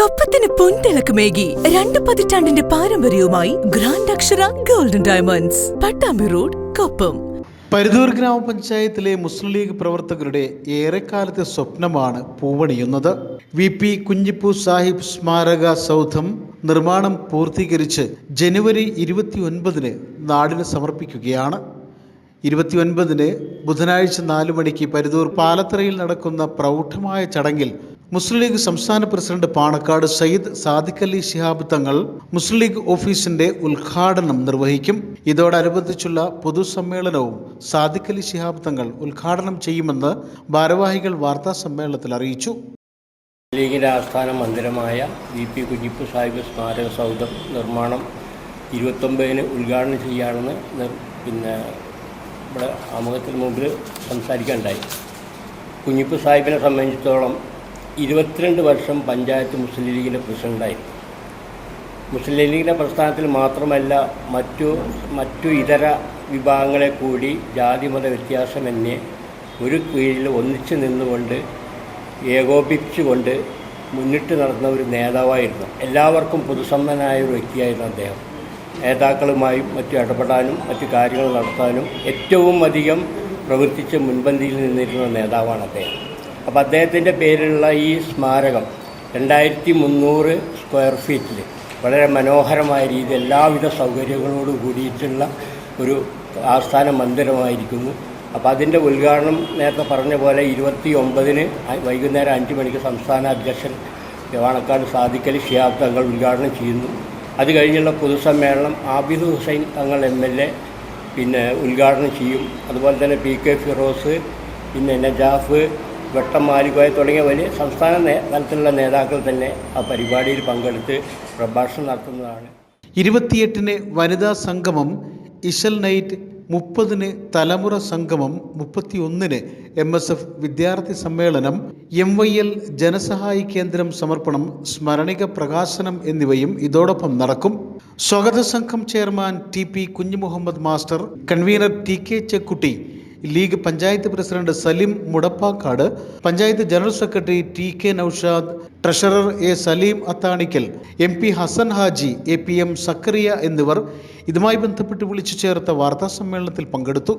കൊപ്പത്തിന് പൊൻതിളക്കമേകി രണ്ട് പതിറ്റാണ്ടിന്റെ പാരമ്പര്യവുമായി grand Akshara golden diamonds Pattambi road Koppam. Paruthur ഗ്രാമപഞ്ചായത്തിലെ മുസ്ലിം ലീഗ് പ്രവർത്തകരുടെ ഏറെക്കാലത്തെ സ്വപ്നമാണ് പൂവണിയുന്നത്. വി പി കുഞ്ഞിപ്പു സാഹിബ് സ്മാരക സൗധം നിർമ്മാണം പൂർത്തീകരിച്ച് ജനുവരി ഇരുപത്തിയൊൻപതിന് നാടിന് സമർപ്പിക്കുകയാണ്. ഇരുപത്തിയൊൻപതിന് ബുധനാഴ്ച നാലു മണിക്ക് പരുതൂർ പാലത്തറയിൽ നടക്കുന്ന പ്രൗഢമായ ചടങ്ങിൽ മുസ്ലിം ലീഗ് സംസ്ഥാന പ്രസിഡന്റ് പാണക്കാട് സയ്യിദ് സാദിഖ് അലി ശിഹാബ് തങ്ങൾ മുസ്ലിം ലീഗ് ഓഫീസിന്റെ ഉദ്ഘാടനം നിർവഹിക്കും. ഇതോടനുബന്ധിച്ചുള്ള പൊതുസമ്മേളനവും സാദിഖ് അലി ശിഹാബ് തങ്ങൾ ഉദ്ഘാടനം ചെയ്യുമെന്ന് ഭാരവാഹികൾ വാർത്താ സമ്മേളനത്തിൽ അറിയിച്ചു. ലീഗിന്റെ ആസ്ഥാന മന്ദിരമായ വി പി കുഞ്ഞിപ്പു സാഹിബ് സ്മാരക സൗധം നിർമ്മാണം ഇരുപത്തൊമ്പതിന് ഉദ്ഘാടനം ചെയ്യാണെന്ന് പിന്നെ ഇവിടെ ആമുഖത്തിന് മുമ്പിൽ സംസാരിക്കാനുണ്ടായി. കുഞ്ഞിപ്പു സാഹിബിനെ സംബന്ധിച്ചിടത്തോളം ഇരുപത്തിരണ്ട് വർഷം പഞ്ചായത്ത് മുസ്ലിം ലീഗിന്റെ പ്രസിഡന്റായിരുന്നു മുസ്ലിം ലീഗിന്റെ പ്രസ്ഥാനത്തിൽ മാത്രമല്ല മറ്റു മറ്റു ഇതര വിഭാഗങ്ങളെ കൂടി ജാതിമത വ്യത്യാസമന്യേ ഒരു കീഴിൽ ഒന്നിച്ചു നിന്നുകൊണ്ട് ഏകോപിപ്പിച്ചുകൊണ്ട് മുന്നിട്ട് നടന്ന ഒരു നേതാവായിരുന്നു. എല്ലാവർക്കും പൊതുസമ്മനായ ഒരു വ്യക്തിയായിരുന്നു അദ്ദേഹം. നേതാക്കളുമായും മറ്റു ഇടപെടാനും മറ്റു കാര്യങ്ങൾ നടത്താനും ഏറ്റവും അധികം പ്രവർത്തിച്ച് മുൻപന്തിയിൽ നിന്നിരുന്ന നേതാവാണ് അദ്ദേഹം. അപ്പോൾ അദ്ദേഹത്തിന്റെ പേരിലുള്ള ഈ സ്മാരകം രണ്ടായിരത്തി മുന്നൂറ് സ്ക്വയർ ഫീറ്റിൽ വളരെ മനോഹരമായ രീതിയിൽ എല്ലാവിധ സൗകര്യങ്ങളോട് കൂടിയിട്ടുള്ള ഒരു ആസ്ഥാന മന്ദിരമായിരിക്കുന്നു. അപ്പോൾ അതിന്റെ ഉദ്ഘാടനം നേരത്തെ പറഞ്ഞ പോലെ ഇരുപത്തി ഒമ്പതിന് വൈകുന്നേരം അഞ്ച് മണിക്ക് സംസ്ഥാന അധ്യക്ഷൻ വാണക്കാട് സാദിഖലി ഷിയാബ് തങ്ങൾ ഉദ്ഘാടനം ചെയ്യുന്നു. അത് കഴിഞ്ഞുള്ള പൊതുസമ്മേളനം Abid Hussain Thangal M L A പിന്നെ ഉദ്ഘാടനം ചെയ്യും. അതുപോലെ തന്നെ പി കെ ഫിറോസ് പിന്നെ നജാഫ് വെട്ടം മാലിക്കോയ തുടങ്ങിയ വലിയ സംസ്ഥാന തലത്തിലുള്ള നേതാക്കൾ തന്നെ ആ പരിപാടിയിൽ പങ്കെടുത്ത് പ്രഭാഷണം നടത്തുന്നതാണ്. ഇരുപത്തിയെട്ടിന് വനിതാ സംഗമം ഇഷൽ നൈറ്റ് മുപ്പതിന് തലമുറ സംഗമം മുപ്പത്തിയൊന്നിന് എം എസ് എഫ് വിദ്യാർത്ഥി സമ്മേളനം എം വൈ എൽ ജനസഹായി കേന്ദ്രം സമർപ്പണം സ്മരണിക പ്രകാശനം എന്നിവയും ഇതോടൊപ്പം നടക്കും. സ്വാഗത സംഘം chairman T P Kunhimuhammad master convener T K Chekkutty League panchayat president Salim Mudappakkad panchayat general secretary T K Noushad treasurer A Saleem Athanikkal M P Hasan Haji A P M Zakariya എന്നിവർ ഇതുമായി ബന്ധപ്പെട്ട് വിളിച്ചു ചേർത്ത വാർത്താ സമ്മേളനത്തിൽ പങ്കെടുത്തു.